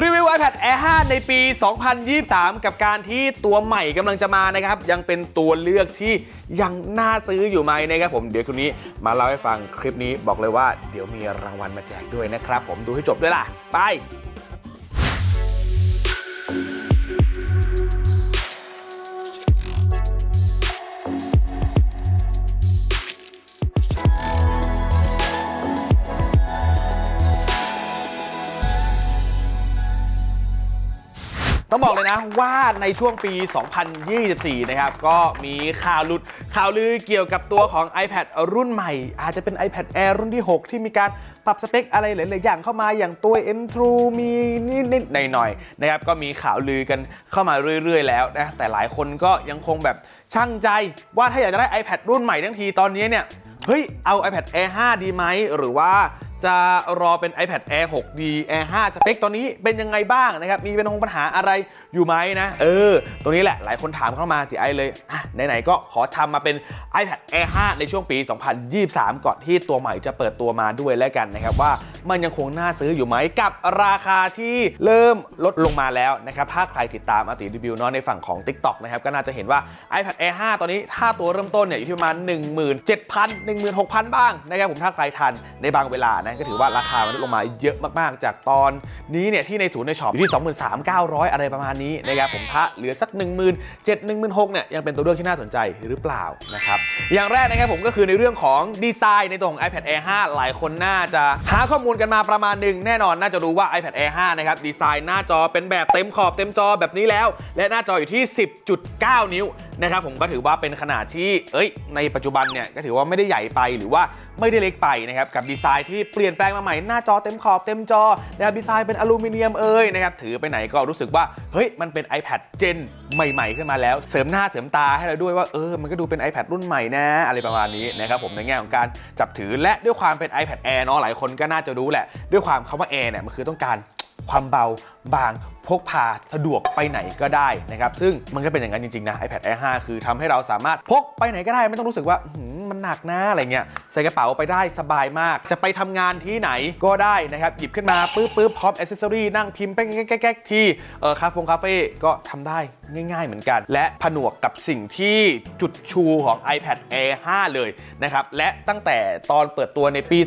รีวิว iPad Air 5 ในปี 2023 กับการที่ตัวใหม่กำลังจะมานะครับ ยังเป็นตัวเลือกที่ยังน่าซื้ออยู่ไหมนะครับผมเดี๋ยวคลิปนี้มาเล่าให้ฟังคลิปนี้บอกเลยว่า เดี๋ยวมีรางวัลมาแจกด้วยนะครับ ผมดูให้จบด้วยล่ะ ไป ต้องบอกเลยนะว่าในช่วงปี 2024 นะครับ ก็มีข่าวหลุดข่าวลือเกี่ยวกับตัวของ iPad รุ่นใหม่ อาจจะเป็น iPad Air รุ่นที่ 6 ที่มีการปรับสเปคอะไรหลาย ๆ อย่างเข้ามาอย่างตัว M2 มีนิดๆหน่อย ๆ นะครับ ก็มีข่าวลือกันเข้ามาเรื่อย ๆ แล้วนะแต่หลายคนก็ยังคงแบบช่างใจว่าถ้าอยากจะได้ iPad รุ่นใหม่ทั้งทีตอนนี้เนี่ยเฮ้ยเอา iPad Air 5 ดีไหมหรือว่า จะรอเป็น iPad Air 6D Air 5 สเปคตอนนี้เป็นยังไงบ้างนะครับ มีเป็นปัญหาอะไรอยู่ไหมนะ เออตรงนี้แหละหลายคนถามเข้ามาทีไอเลยไหนๆก็ขอทำมาเป็น iPad Air 5 ในช่วงปี 2023 ก่อนที่ตัวใหม่จะเปิดตัวมาด้วยแล้วกันนะครับว่ามันยังคงน่าซื้ออยู่ไหมกับราคาที่เริ่มลดลงมาแล้วนะครับถ้าใครติดตามอติรีวิวเนาะในฝั่งของ TikTok นะครับก็น่าจะเห็นว่า iPad Air 5 ตอนนี้ถ้าตัวเริ่มต้นเนี่ยอยู่ที่ประมาณ17,000 16,000 บ้างนะครับผมถ้าใครทันในบางเวลานะก็ถือว่าราคามันลดลงมาเยอะมากๆ จากตอนนี้เนี่ยที่ในศูนย์ในช็อปอยู่ที่ 23,900 อะไรประมาณนี้นะครับผมถ้าเหลือสัก 1 7 0 0 0 16,000เนี่ยยังเป็นตัวเลือกที่น่าสนใจหรือเปล่านะครับอย่างแรกนะครับผมก็คือในเรื่องของดีไซน์ในตัวของ iPad Air 5 หลายคนน่าจะหาข้อมูลกันมาประมาณหนึ่งแน่นอนน่าจะรู้ว่า iPad Air 5นะครับดีไซน์หน้าจอเป็นแบบเต็มขอบเต็มจอแบบนี้แล้ว และหน้าจออยู่ที่ 10.9 นิ้วนะครับผมก็ถือว่าเป็นขนาดที่เอ้ย ในปัจจุบันเนี่ยก็ถือว่าไม่ได้ใหญ่ไปหรือว่าไม่ได้เล็กไปนะครับกับดีไซน์ที่เปลี่ยนแปลงมาใหม่หน้าจอเต็มขอบเต็มจอนะครับดีไซน์เป็นอลูมิเนียมเอ้ยนะครับถือไปไหนก็รู้สึกว่าเฮ้ยมันเป็น iPad เจนใหม่ ๆ ขึ้นมาแล้ว เสริมหน้าเสริมตาให้เราด้วยว่าเออมันก็ดูเป็น iPad รุ่นใหม่นะอะไรประมาณนี้นะครับผมในแง่ของการจับถือและด้วยความเป็น iPad Air เนาะหลายคนก็น่าจะรู้แหละ ด้วยความคำว่า Air เนี่ยมันคือต้องการความเบา บางพกพาสะดวกไปไหนก็ได้นะครับ ซึ่งมันก็เป็นอย่างนั้นจริงๆนะ iPad Air 5 คือทำให้เราสามารถพกไปไหนก็ได้ ไม่ต้องรู้สึกว่ามันหนักนะอะไรเงี้ยใส่กระเป๋าไปได้สบายมาก จะไปทำงานที่ไหนก็ได้นะครับ หยิบขึ้นมาปื๊บปื๊บพร้อมอ c เซอรี่นั่งพิมพ์แป๊กแก๊กที่เออคาเฟ่คาเฟ่ก็ทำได้ง่าย ๆ เหมือนกัน และผนวกกับสิ่งที่จุดชูของ iPad Air 5 เลยนะครับและตั้งแต่ตอนเปิดตัวในปี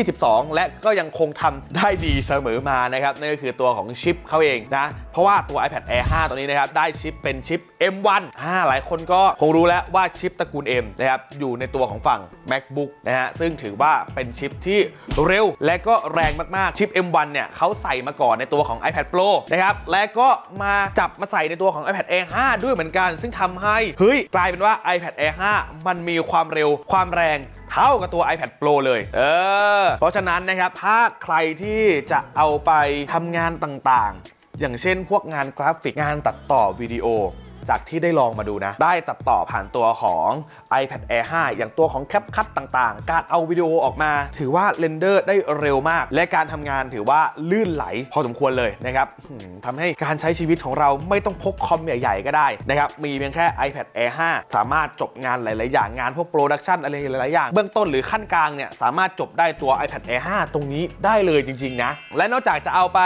2022 และก็ยังคงทำได้ดีเสมอมานะครับนั่นก็คือตัวของชิปเขาเองนะ เพราะว่าตัว iPad Air 5 ตัวนี้นะครับ ได้ชิปเป็นชิป M1 อ่าหลายคนก็คงรู้แล้วว่าชิปตระกูล M นะครับ อยู่ในตัวของฝั่ง MacBook นะฮะ ซึ่งถือว่าเป็นชิปที่เร็วและก็แรงมาก ๆ ชิป M1 เนี่ยเขาใส่มาก่อนในตัวของ iPad Pro นะครับ และก็มาจับมาใส่ในตัวของ iPad Air 5 ด้วยเหมือนกัน ซึ่งทำให้เฮ้ยกลายเป็นว่า iPad Air 5 มันมีความเร็วความแรง เท่ากับตัว iPad Pro เลย เออ เพราะฉะนั้นนะครับ ถ้าใครที่จะเอาไปทำงานต่างๆ อย่างเช่นพวกงานกราฟิกงานตัดต่อวิดีโอ จากที่ได้ลองมาดูนะ ได้ตัดต่อผ่านตัวของ iPad Air 5 อย่างตัวของ CapCut ต่างๆ การเอาวิดีโอออกมา ถือว่าเรนเดอร์ได้เร็วมาก และการทำงานถือว่าลื่นไหลพอสมควรเลยนะครับทำให้การใช้ชีวิตของเราไม่ต้องพกคอมใหญ่ๆ ก็ได้นะครับ มีเพียงแค่ iPad Air 5 สามารถจบงานหลาย ๆ อย่างงานพวกโปรดักชันอะไรหลาย ๆ อย่าง เบื้องต้นหรือขั้นกลางเนี่ยสามารถจบได้ตัว iPad Air 5 ตรงนี้ได้เลยจริง ๆ นะ และนอกจากจะเอาไป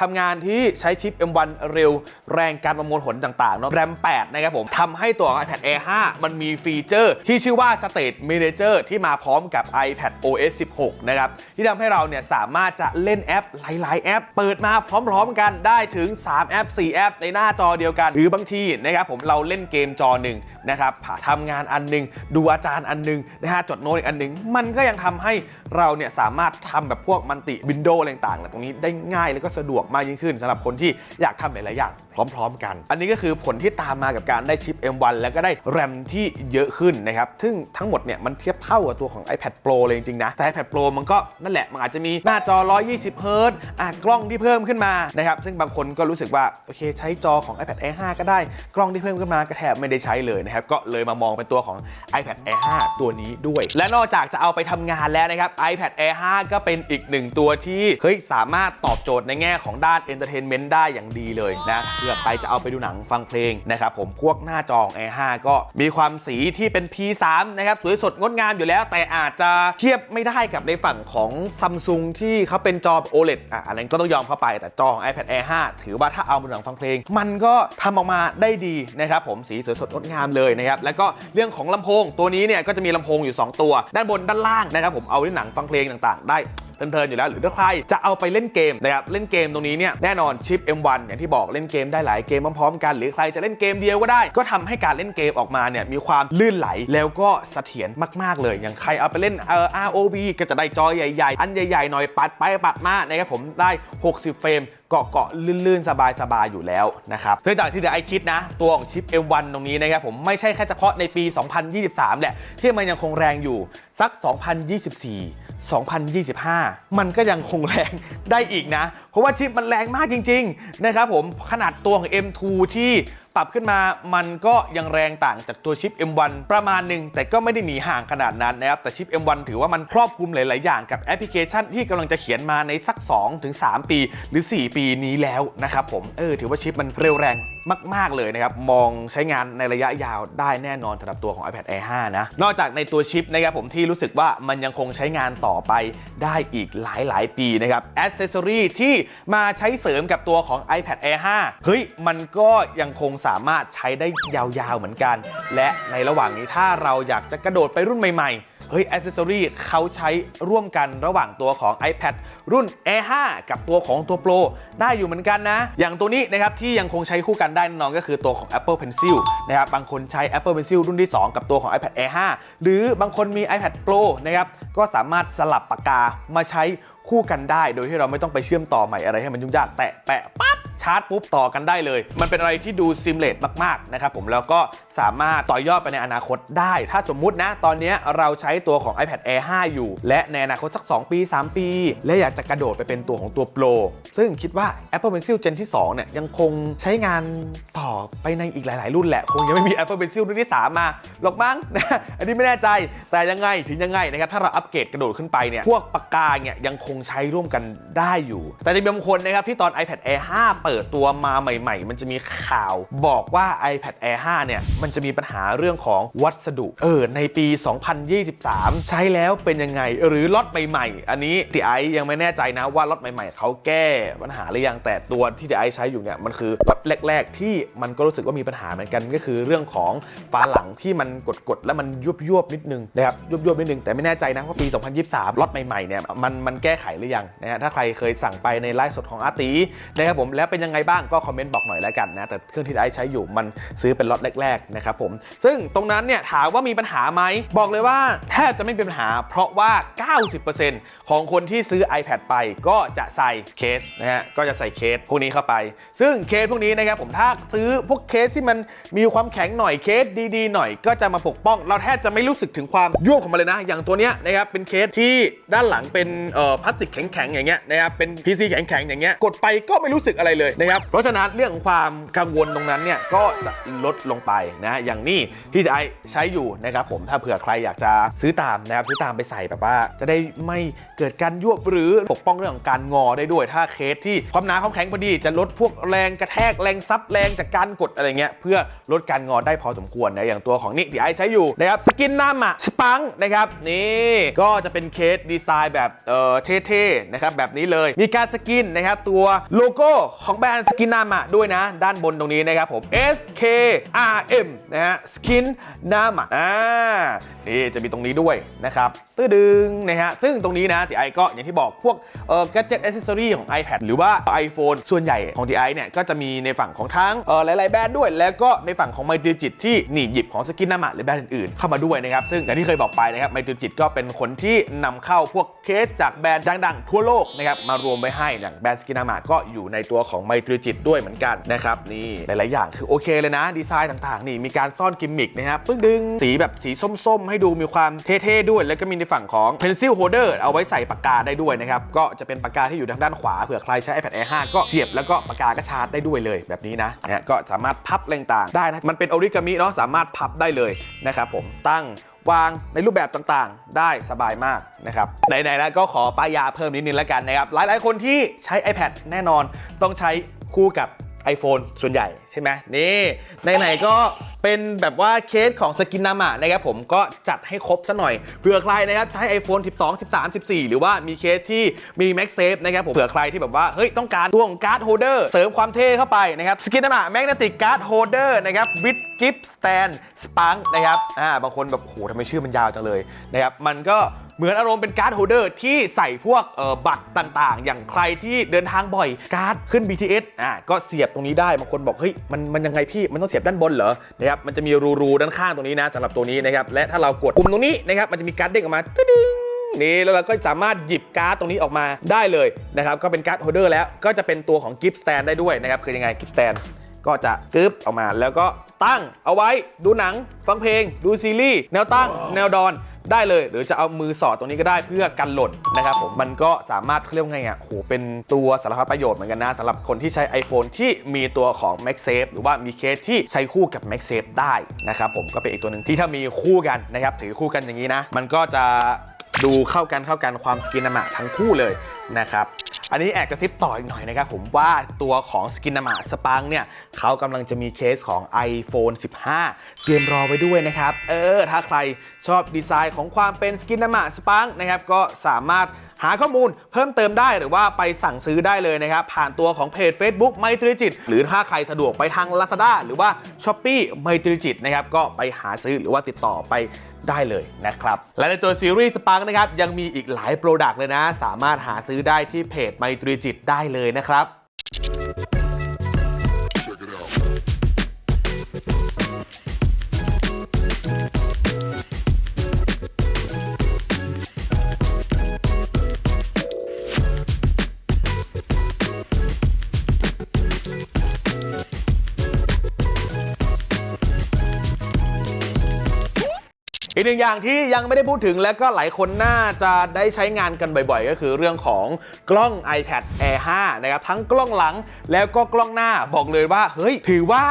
ทำงานที่ใช้ชิป M1 เร็วแรงการประมวลผลต่างๆเนาะ RAM 8นะครับผมทำให้ตัว iPad Air 5 มันมีฟีเจอร์ที่ชื่อว่า State Manager ที่มาพร้อมกับ iPad OS 16 นะครับ ที่ทำให้เราเนี่ยสามารถจะเล่นแอปหลายๆ แอป เปิดมาพร้อมๆกันได้ถึง 3 แอป 4 แอป ในหน้าจอเดียวกัน หรือบางทีนะครับผมเราเล่นเกมจอหนึ่งนะครับทำงานอันหนึงดูอาจารย์อันหนึงนะฮะจดโน้ตอีกอันหนึงมันก็ยังทำให้เราเนี่ยสามารถทำแบบพวกมันติวินโดว์อะไรต่างๆตรงนี้ได้ง่ายแล้วก็สะดวกมากยิ่งขึ้นสำหรับคนที่อยากทำหลายๆอย่างพร้อม ๆ กัน อันนี้ก็คือผลที่ตามมากับการได้ชิป M1 แล้วก็ได้แรมที่เยอะขึ้นนะครับซึ่งทั้งหมดเนี่ยมันเทียบเท่ากับตัวของ iPad Pro เลยจริงๆนะแต่ iPad Pro มันก็นั่นแหละมันอาจจะมีหน้าจอ 120เฮิร์ตซ์อะกล้องที่เพิ่มขึ้นมานะครับซึ่งบางคนก็รู้สึกว่าโอเคใช้จอของ iPad Air 5 ก็ได้กล้องที่เพิ่มขึ้นมาก็แทบไม่ได้ใช้เลยนะครับก็เลยมามองเป็นตัวของ iPad Air 5 ตัวนี้ด้วย และนอกจากจะเอาไปทำงานแล้วนะครับ iPad Air 5 ก็เป็นอีกหนึ่งตัวที่เฮ้ยสามารถตอบโจทย์ในแง่ของด้าน Entertainment ได้อย่างดีเลยนะเพื่อใครจะเอาไปดูหนังฟังเพลงนะครับผมพวกหน้าจอของ Air 5ก็มีความสีที่เป็น P3 นะครับสวยสดงดงามอยู่แล้ว แต่อาจจะเทียบไม่ได้กับในฝั่งของซัมซุงที่เขาเป็นจอ OLED อะอันนั้นก็ต้องยอมเข้าไปแต่จอของ iPad Air 5 ถือว่าถ้าเอามาหนังฟังเพลง มันก็ทำออกมาได้ดีนะครับผมสีสวยสดงดงามเลยนะครับแล้วก็เรื่องของลำโพงตัวนี้เนี่ยก็จะมีลำโพงอยู่ 2 ตัว ด้านบนด้านล่างนะครับผมเอาไว้หนังฟังเพลงต่างๆ ได้ เพลินๆอยู่แล้ว หรือถ้าใครจะเอาไปเล่นเกมนะครับเล่นเกมตรงนี้เนี่ยแน่นอนชิป M1 อย่างที่บอกเล่นเกมได้หลายเกมพร้อมๆกัน หรือใครจะเล่นเกมเดียวก็ได้ ก็ทำให้การเล่นเกมออกมาเนี่ยมีความลื่นไหลแล้วก็เสถียรมากๆเลย อย่างใครเอาไปเล่นเอ่อ ROV ก็จะได้จอใหญ่ๆ อันใหญ่ๆหน่อยปัดไปปัดมานะครับผมได้ 60 เฟรม เกาะเกาะลื่นๆ สบายๆ อยู่แล้วนะครับเนื่องจากที่เดี๋ยวไอคิดนะ ตัวของชิป M1 ตรงนี้นะครับผมไม่ใช่แค่เฉพาะในปี 2023 แหละ ที่มันยังคงแรงอยู่สัก 2024 2025 มันก็ยังคงแรงได้อีกนะ เพราะว่าชิปมันแรงมากจริง ๆ นะครับผมขนาดตัวของ M2 ที่ปรับขึ้นมามันก็ยังแรงต่างจากตัวชิป M1 ประมาณหนึ่งแต่ก็ไม่ได้หนีห่างขนาดนั้นนะครับ แต่ชิป M1 ถือว่ามันครอบคลุมหลาย ๆ อย่างกับแอปพลิเคชันที่กำลังจะเขียนมาในสัก 2-3 ปีหรือ 4 ปีนี้แล้วนะครับผมเออถือว่าชิปมันเร็วแรงมาก ๆ เลยนะครับ มองใช้งานในระยะยาวได้แน่นอนสำหรับตัวของ iPad Air 5 นะ นอกจากในตัวชิปนะครับผมที่รู้สึกว่ามันยังคงใช้งานต่อไปได้อีกหลาย ๆ ปีนะครับอ c เซสซอรีที่มาใช้เสริมกับตัวของ iPad Air 5 เฮ้ยมันก็ยังคงสามารถใช้ได้ยาวๆเหมือนกัน และในระหว่างนี้ถ้าเราอยากจะกระโดดไปรุ่นใหม่ๆ เฮ้ยอ c เซสซอรีเขาใช้ร่วมกันระหว่างตัวของ iPad รุ่น Air 5กับตัวของตัว Pro ได้อยู่เหมือนกันนะ อย่างตัวนี้นะครับที่ยังคงใช้คู่กันได้น่นอนก็คือตัวของ Apple Pencil นะครับบางคนใช้ Apple Pencil รุ่นที่ 2 กับตัวของ iPad Air 5 หรือบางคนมี iPad Pro นะครับก็สามารถสลับปากกามาใช้คู่กันได้ โดยที่เราไม่ต้องไปเชื่อมต่อใหม่อะไรให้มันยุ่งยากแตะแปะปั๊บ ชาร์จปุ๊บต่อกันได้เลย มันเป็นอะไรที่ดูซิมเลตมากๆนะครับผมแล้วก็สามารถต่อยอดไปในอนาคตได้ ถ้าสมมุตินะ ตอนนี้เราใช้ตัวของ iPad Air 5 อยู่ และในอนาคตสัก 2 ปี 3 ปี และอยากจะกระโดดไปเป็นตัวของตัว Pro ซึ่งคิดว่า Apple Pencil Gen ที่ 2 เนี่ย ยังคงใช้งานต่อไปในอีกหลาย ๆ รุ่นแหละ คงยังไม่มี Apple Pencil รุ่นที่ 3 มาหรอกมั้งนะอันนี้ไม่แน่ใจแต่ยังไงถึงยังไงนะครับถ้าเราอัปเกรดกระโดดขึ้นไปเนี่ยพวกปากกาเนี่ยยังคงใช้ร่วมกันได้อยู่ แต่จะมีบางคนนะครับที่ตอน iPad Air 5เปิดตัวมาใหม่ ๆ มันจะมีข่าวบอกว่า iPad Air 5 เนี่ย มันจะมีปัญหาเรื่องของวัสดุ เออ ในปี 2023 ใช้แล้วเป็นยังไง หรือล็อตใหม่ๆ อันนี้ทีไอยังไม่แน่ใจนะว่าล็อตใหม่ๆ เขาแก้ปัญหาหรือยังแต่ตัวที่ทีไอใช้อยู่เนี่ย มันคือล็อตแรก ๆ ที่มันก็รู้สึกว่ามีปัญหาเหมือนกันก็คือเรื่องของฝาหลังที่มันกดๆแล้วมันยุบๆนิดนึงนะครับยุบๆนิดนึงแต่ไม่แน่ใจนะว่าปี 2023ล็อตใหม่ๆเนี่ยมันมันแก้ไขหรือยังนะฮะถ้าใครเคยสั่งไปในไลฟ์สดของอาร์ตีนะครับผมแล้วเป็นยังไงบ้างก็คอมเมนต์บอกหน่อยแล้วกันนะ แต่เครื่องที่ไอใช้อยู่มันซื้อเป็นล็อตแรกๆนะครับผม ซึ่งตรงนั้นเนี่ยถามว่ามีปัญหาไหม บอกเลยว่าแทบจะไม่เป็นปัญหา เพราะว่า 90%ของคนที่ซื้อ iPad ไปก็จะใส่เคสนะฮะ ก็จะใส่เคสพวกนี้เข้าไป ซึ่งเคสพวกนี้นะครับผมถ้าซื้อพวกเคสที่มันมีความแข็งหน่อยเคสดีๆ หน่อยก็จะมาปกป้อง เราแทบจะไม่รู้สึกถึงความยวบของมันเลยนะ อย่างตัวเนี้ยนะครับเป็นเคสที่ด้านหลังเป็นเอ่อพลาสติกแข็งๆอย่างเงี้ยนะครับเป็น PC แข็งๆอย่างเงี้ยกดไปก็ไม่รู้สึกอะไรเลยนะครับ เพราะฉะนั้นเรื่องของความกังวลตรงนั้นเนี่ยก็จะลดลงไปนะอย่างนี้ที่ไอใช้อยู่นะครับผมถ้าเผื่อใครอยากจะซื้อตามนะครับซื้อตามไปใส่แบบว่า จะได้ไม่เกิดการยวบหรือปกป้องเรื่องของการงอได้ด้วย ถ้าเคสที่ความหนาความแข็งพอดีจะลดพวกแรงกระแทกแรงซับแรงจากการกดอะไรเงี้ยเพื่อลดการงอได้พอสมควรนะอย่างตัวของนี่ที่ไอใช้อยู่นะครับสกินหน้าหมาสปังนะครับนี่ก็จะเป็นเคสดีไซน์แบบเออเท่ๆนะครับแบบนี้เลยมีการสกินนะครับตัวโลโก้ของแบรนด์สกินน้ามาด้วยนะ ด้านบนตรงนี้นะครับผม S K R M นะฮะสกินน้ามาอ่านี่จะมีตรงนี้ด้วยนะครับตื้อดึงนะฮะซึ่งตรงนี้นะทีไอก็อย่างที่บอกพวกเอ่อ gadget accessory ของ iPad หรือว่า iPhone ส่วนใหญ่ของ TI เนี่ยก็จะมีในฝั่งของทั้งเอ่อหลาย ๆ แบรนด์ด้วย แล้วก็ในฝั่งของ m y d i g i t ที่หนีบหยิบของสกินนามาหรือแบรนด์อื่น ๆ เข้ามาด้วยนะครับ ซึ่งอย่างที่เคยบอกไปนะครับ m y d i g i t ก็เป็นคนที่นำเข้าพวกเคสจากแบรนด์ดัง ๆ ทั่วโลกนะครับมารวมไว้ให้อย่างแบรนด์สกินนามาก็อยู่ในตัวของ m y d i g i t ด้วยเหมือนกันนะครับนี่หลาย ๆ อย่างคือโอเคเลยนะ ดีไซน์ต่าง ๆ นี่มีการซ่อนกิมมิคนะครับปึ้งดึงสีแบบสีส้ม ๆ ให้ดูมีความเท่ ๆ ด้วย แล้วก็มีในฝั่งของ pencil holder เอาไว้ใส่ปากกาได้ด้วยนะครับก็จะเป็นปากกาที่อยู่ทางด้านขวาเผื่อใครใช้ iPad Air 5 ก็เสียบแล้วก็ปากกาก็ชาร์จได้ด้วยเลยแบบนี้นะนะฮะก็สามารถพับแรงต่างๆได้นะมันเป็นออริกามิเนาะสามารถพับได้เลยนะครับผมตั้ง วางในรูปแบบต่างๆ ได้สบายมากนะครับไหนๆแล้วก็ขอป้ายยาเพิ่มนิดนึงแล้วกันนะครับหลายๆ คนที่ใช้ iPad แน่นอนต้องใช้คู่กับ iPhone ส่วนใหญ่ใช่ไหมนี่ไหนๆก็เป็นแบบว่าเคสของสกินนามะนะครับผมก็จัดให้ครบซะหน่อยเผื่อใครนะครับใช้ iPhone 12 13 14 หรือว่ามีเคสที่มี MagSafe นะครับผมเผื่อใครที่แบบว่าเฮ้ยต้องการตัวของการ์ดโฮเดอร์เสริมความเท่เข้าไปนะครับสกินนามะแมกเนติกการ์ดโฮเดอร์นะครับวิดกิฟสแตนสปังนะครับอ่าบางคนแบบโหทำไมชื่อมันยาวจังเลยนะครับมันก็ เหมือนอารมณ์เป็นการ์ดโฮเดอร์ที่ใส่พวกบัตรต่างๆ อย่างใครที่เดินทางบ่อยการ์ดขึ้น BTS อ่าก็เสียบตรงนี้ได้บางคนบอกเฮ้ยมันมันยังไงพี่มันต้องเสียบด้านบนเหรอนะครับมันจะมีรูๆด้านข้างตรงนี้นะสำหรับตัวนี้นะครับและถ้าเรากดปุ่มตรงนี้นะครับมันจะมีการ์ดเด้งออกมาตึ้งนี่แล้วเราก็สามารถหยิบการ์ดตรงนี้ออกมาได้เลยนะครับก็เป็นการ์ดโฮเดอร์แล้วก็จะเป็นตัวของกิฟต์สแตนได้ด้วยนะครับคือยังไงกิฟต์สแตน ก็จะกึบออกมาแล้วก็ตั้งเอาไว้ดูหนัง ฟังเพลง ดูซีรีส์แนวตั้ง แนวดอนได้เลย หรือจะเอามือสอดตรงนี้ก็ได้เพื่อกันหล่นนะครับผมมันก็สามารถเขาเรียกว่าไงอะโหเป็นตัวสารพัดประโยชน์เหมือนกันนะสำหรับคนที่ใช้ iPhone ที่มีตัวของ MagSafe หรือว่ามีเคสที่ใช้คู่กับ MagSafe ได้นะครับผมก็เป็นอีกตัวหนึ่งที่ถ้ามีคู่กันนะครับถือคู่กันอย่างนี้นะ มันก็จะดูเข้ากันเข้ากันความสกินนามะทั้งคู่เลยนะครับ อันนี้แอบกระซิบต่ออีกหน่อยนะครับผมว่าตัวของสกินนามะสปังเนี่ยเขากำลังจะมีเคสของ iPhone 15 เตรียมรอไว้ด้วยนะครับ เออ ถ้าใครชอบดีไซน์ของความเป็นสกินนามะสปังนะครับก็สามารถหาข้อมูลเพิ่มเติมได้หรือว่าไปสั่งซื้อได้เลยนะครับ ผ่านตัวของเพจ Facebook ไมตรีจิต หรือถ้าใครสะดวกไปทาง Lazada หรือว่า s h อ p e e ไมตรีจิตนะครับก็ไปหาซื้อหรือว่าติดต่อไป ได้เลยนะครับ และในตัวซีรีส์สปังนะครับ ยังมีอีกหลายโปรดักต์เลยนะ สามารถหาซื้อได้ที่เพจไมตรีจิตได้เลยนะครับ อีกหนึ่งอย่างที่ยังไม่ได้พูดถึงและก็หลายคนน่าจะได้ใช้งานกันบ่อยๆ ก็คือเรื่องของกล้อง iPad Air 5 นะครับ ทั้งกล้องหลังแล้วก็กล้องหน้าบอกเลยว่า เฮ้ย ถือว่า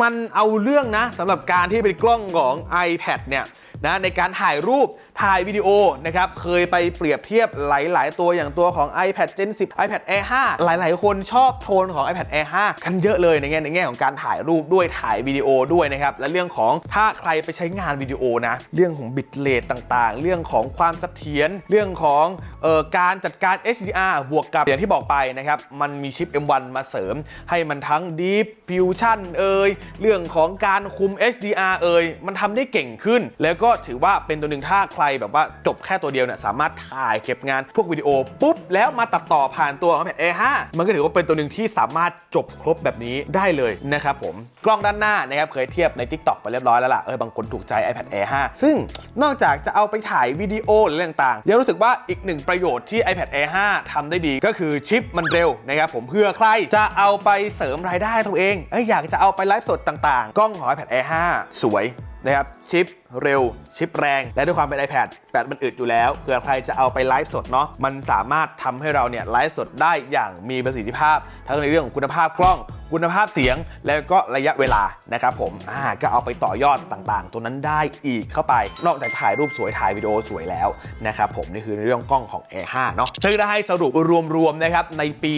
มันเอาเรื่องนะสำหรับการที่เป็นกล้องของ iPad เนี่ยนะในการถ่ายรูปถ่ายวิดีโอนะครับเคยไปเปรียบเทียบหลาย ๆ ตัวอย่างตัวของ iPad Gen 10 iPad Air 5 หลาย ๆ คนชอบโทนของ iPad Air 5 กันเยอะเลยในแง่ในแง่ของการถ่ายรูปด้วยถ่ายวิดีโอด้วยนะครับและเรื่องของถ้าใครไปใช้งานวิดีโอนะเรื่องของบิตเรทต่างๆ เรื่องของความเสถียรเรื่องของออการจัดการ HDR บวกกับอย่างที่บอกไปนะครับมันมีชิป M1 มาเสริม ให้มันทั้ง Deep Fusion เอ่ยเรื่องของการคุม HDR เอ่ยมันทำได้เก่งขึ้นแล้วก็็ถือว่าเป็นตัวหนึ่งถ้าใครแบบว่าจบแค่ตัวเดียวเนี่ยสามารถถ่ายเก็บงานพวกวิดีโอปุ๊บแล้วมาตัดต่อผ่านตัวของ iPad Air 5มันก็ถือว่าเป็นตัวหนึ่งที่สามารถจบครบแบบนี้ได้เลยนะครับผมกล้องด้านหน้านะครับเคยเทียบใน TikTok ไปเรียบร้อยแล้วล่ะเออบางคนถูกใจ iPad Air 5 ซึ่งนอกจากจะเอาไปถ่ายวิดีโอหรืออะไรต่างๆยังรู้สึกว่าอีกหนึ่งประโยชน์ที่ iPad Air 5ทำได้ดีก็คือชิปมันเร็วนะครับผมเพื่อใครจะเอาไปเสริมรายได้ตัวเองเอ้ยอยากจะเอาไปไลฟ์สดต่างๆ กล้องของ iPad Air 5 สวยนะครับชิปเร็ว ชิปแรง และด้วยความเป็น iPad แบตมันอึดอยู่แล้วเผื่อใครจะเอาไปไลฟ์สดเนาะมันสามารถทำให้เราเนี่ยไลฟ์สดได้อย่างมีประสิทธิภาพ ทั้งในเรื่องของคุณภาพกล้องคุณภาพเสียงแล้วก็ระยะเวลานะครับผมอ่าก็เอาไปต่อยอดต่างๆ ตัวนั้นได้อีกเข้าไป นอกจากถ่ายรูปสวยถ่ายวิดีโอสวยแล้วนะครับผมนี่คือเรื่องกล้องของ Air 5เนาะซึ่งได้ให้สรุปรวมๆนะครับในปี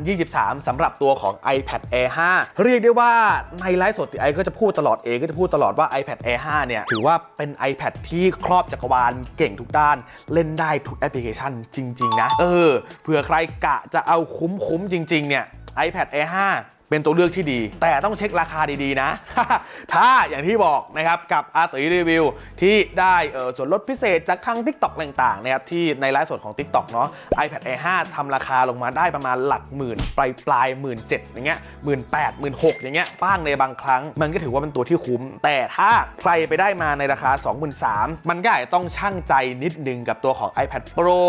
2023สำหรับตัวของ iPad Air 5 เรียกได้ว่าในไลฟ์สดไอก็จะพูดตลอดเอก็จะพูดตลอดว่า iPad Air 5 เนี่ยถืือว่าเป็น iPad ที่ครอบจักรวาลเก่งทุกด้าน เล่นได้ทุกแอปพลิเคชันจริง ๆ นะ เออเผื่อใครกะจะเอาคุ้มๆจริง ๆ เนี่ย iPad Air 5 เป็นตัวเลือกที่ดี แต่ต้องเช็คราคาดีๆนะ ถ้าอย่างที่บอกนะครับกับอาตุยรีวิวที่ได้เออส่วนลดพิเศษจากทาง TikTok ต่างๆนะครับที่ในไลฟ์สดของ TikTok เนาะ iPad Air 5ทำราคาลงมาได้ประมาณหลักหมื่นปลายปลายหมื่นเจ็ดอย่างเงี้ยหมื่นแปดหมื่นหกอย่างเงี้ยบ้างในบางครั้ง มันก็ถือว่าเป็นตัวที่คุ้ม แต่ถ้าใครไปได้มาในราคา 23,000มันก็อาจจะต้องชั่งใจนิดนึงกับตัวของ iPad Pro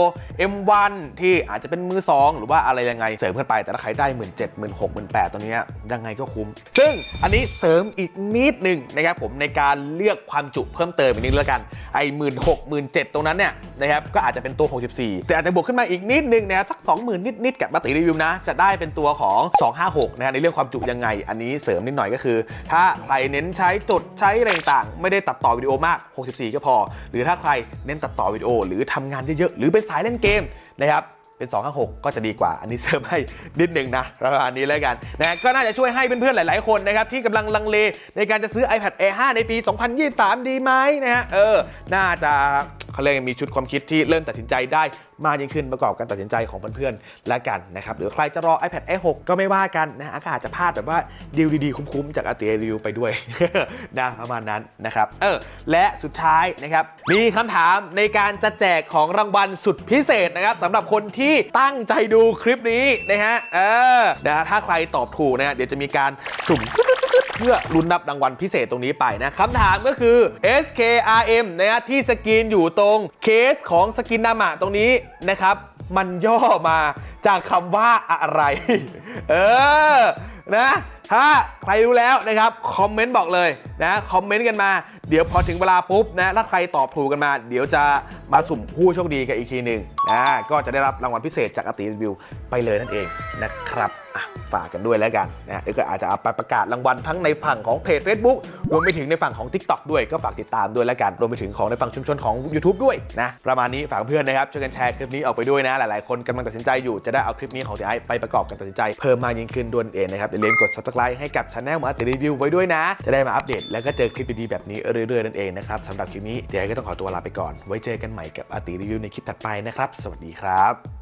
M1 ที่อาจจะเป็นมือ 2 หรือว่าอะไรยังไงเสริมขึ้นไปแต่ถ้าใครได้1 7 0 0 0 0 1 6 0 0 0ตัวเนี้ยยังไงก็คุ้ม ซึ่งอันนี้เสริมอีกนิดหนึ่งนะครับผมในการเลือกความจุเพิ่มเติมอีกนิดแล้วกันไอ้หมื่นหกหมื่นเจ็ดตรงนั้นเนี่ยนะครับก็อาจจะเป็นตัว 64 แต่อาจจะบวกขึ้นมาอีกนิดนึงนะครับสัก 20,000 นิดๆกับบัตรรีวิวนะ จะได้เป็นตัวของ 256 นะฮะในเรื่องความจุยังไง อันนี้เสริมนิดหน่อยก็คือ ถ้าใครเน้นใช้จดใช้อะไรต่างๆไม่ได้ตัดต่อวิดีโอมาก 64 ก็พอ หรือถ้าใครเน้นตัดต่อวิดีโอ หรือทำงานเยอะๆหรือเป็นสายเล่นเกมนะครับ เป็น 256 ก็จะดีกว่า อันนี้เสริมให้นิดหนึ่งนะประมาณนี้แล้วกันนะก็น่าจะช่วยให้เพื่อนๆ หลายๆ คนนะครับที่กำลังลังเลในการจะซื้อ iPad Air 5 ในปี 2023 ดีไหมนะฮะเออ น่าจะเขาเรียกมีชุดความคิดที่เริ่มตัดสินใจได้ มากยิ่งขึ้นประกอบการตัดสินใจของเพื่อนๆและกันนะครับหรือใครจะรอ iPad Air 6 ก็ไม่ว่ากันนะฮะก็อาจจะพลาดแบบว่าดีลดีๆ คุ้มๆ จากอาเตียรีวิวไปด้วยนะประมาณนั้นนะครับเออและสุดท้ายนะครับมีคำถามในการจะแจกของรางวัลสุดพิเศษนะครับสำหรับคนที่ตั้งใจดูคลิปนี้นะฮะเออนะถ้าใครตอบถูกนะฮะเดี๋ยวจะมีการสุ่มเพื่อลุ้นรับรางวัลพิเศษตรงนี้ไปนะคำถามก็คือ SKRM นะฮะที่สกรีนอยู่ตรงเคสของสกินนามะตรงนี้นะครับ มันย่อมาจากคำว่าอะไร เออ นะ ถ้าใครรู้แล้วนะครับ คอมเมนต์บอกเลยนะ คอมเมนต์กันมา เดี๋ยวพอถึงเวลาปุ๊บนะ ถ้าใครตอบถูกกันมา เดี๋ยวจะมาสุ่มผู้โชคดีกันอีกทีหนึ่งนะ ก็จะได้รับรางวัลพิเศษจากอติรีวิวไปเลยนั่นเองนะครับฝากกันด้วยแล้วกันนะเดี๋ยวก็อาจจะเอาไปประกาศรางวัลทั้งในฝั่งของเพจ Facebook รวมไปถึงในฝั่งของ TikTok ด้วยก็ฝากติดตามด้วยแล้วกันรวมไปถึงของในฝั่งชุมชนของ YouTube ด้วยนะประมาณนี้ฝากเพื่อนนะครับช่วยกันแชร์คลิปนี้ออกไปด้วยนะ หลายๆ คนกำลังตัดสินใจอยู่จะได้เอาคลิปนี้ของ TI ไอไปประกอบการตัดสินใจเพิ่มมากยิ่งขึ้นด้วยนั่นเองนะครับอย่าลืมกด subscribe ให้กับช anel มาติรีวิวไว้ด้วยนะ จะได้มาอัปเดต แล้วก็เจอคลิปดีๆแบบนี้เรื่อยๆนั่นเองนะครับสำหรับคลิปนี้เดี๋ยวก็ต้องขอตัวลาไปก่อน ไว้เจอกันใหม่กับอาติรีวิวในคลิปถัดไปนะครับสวัสดีครับ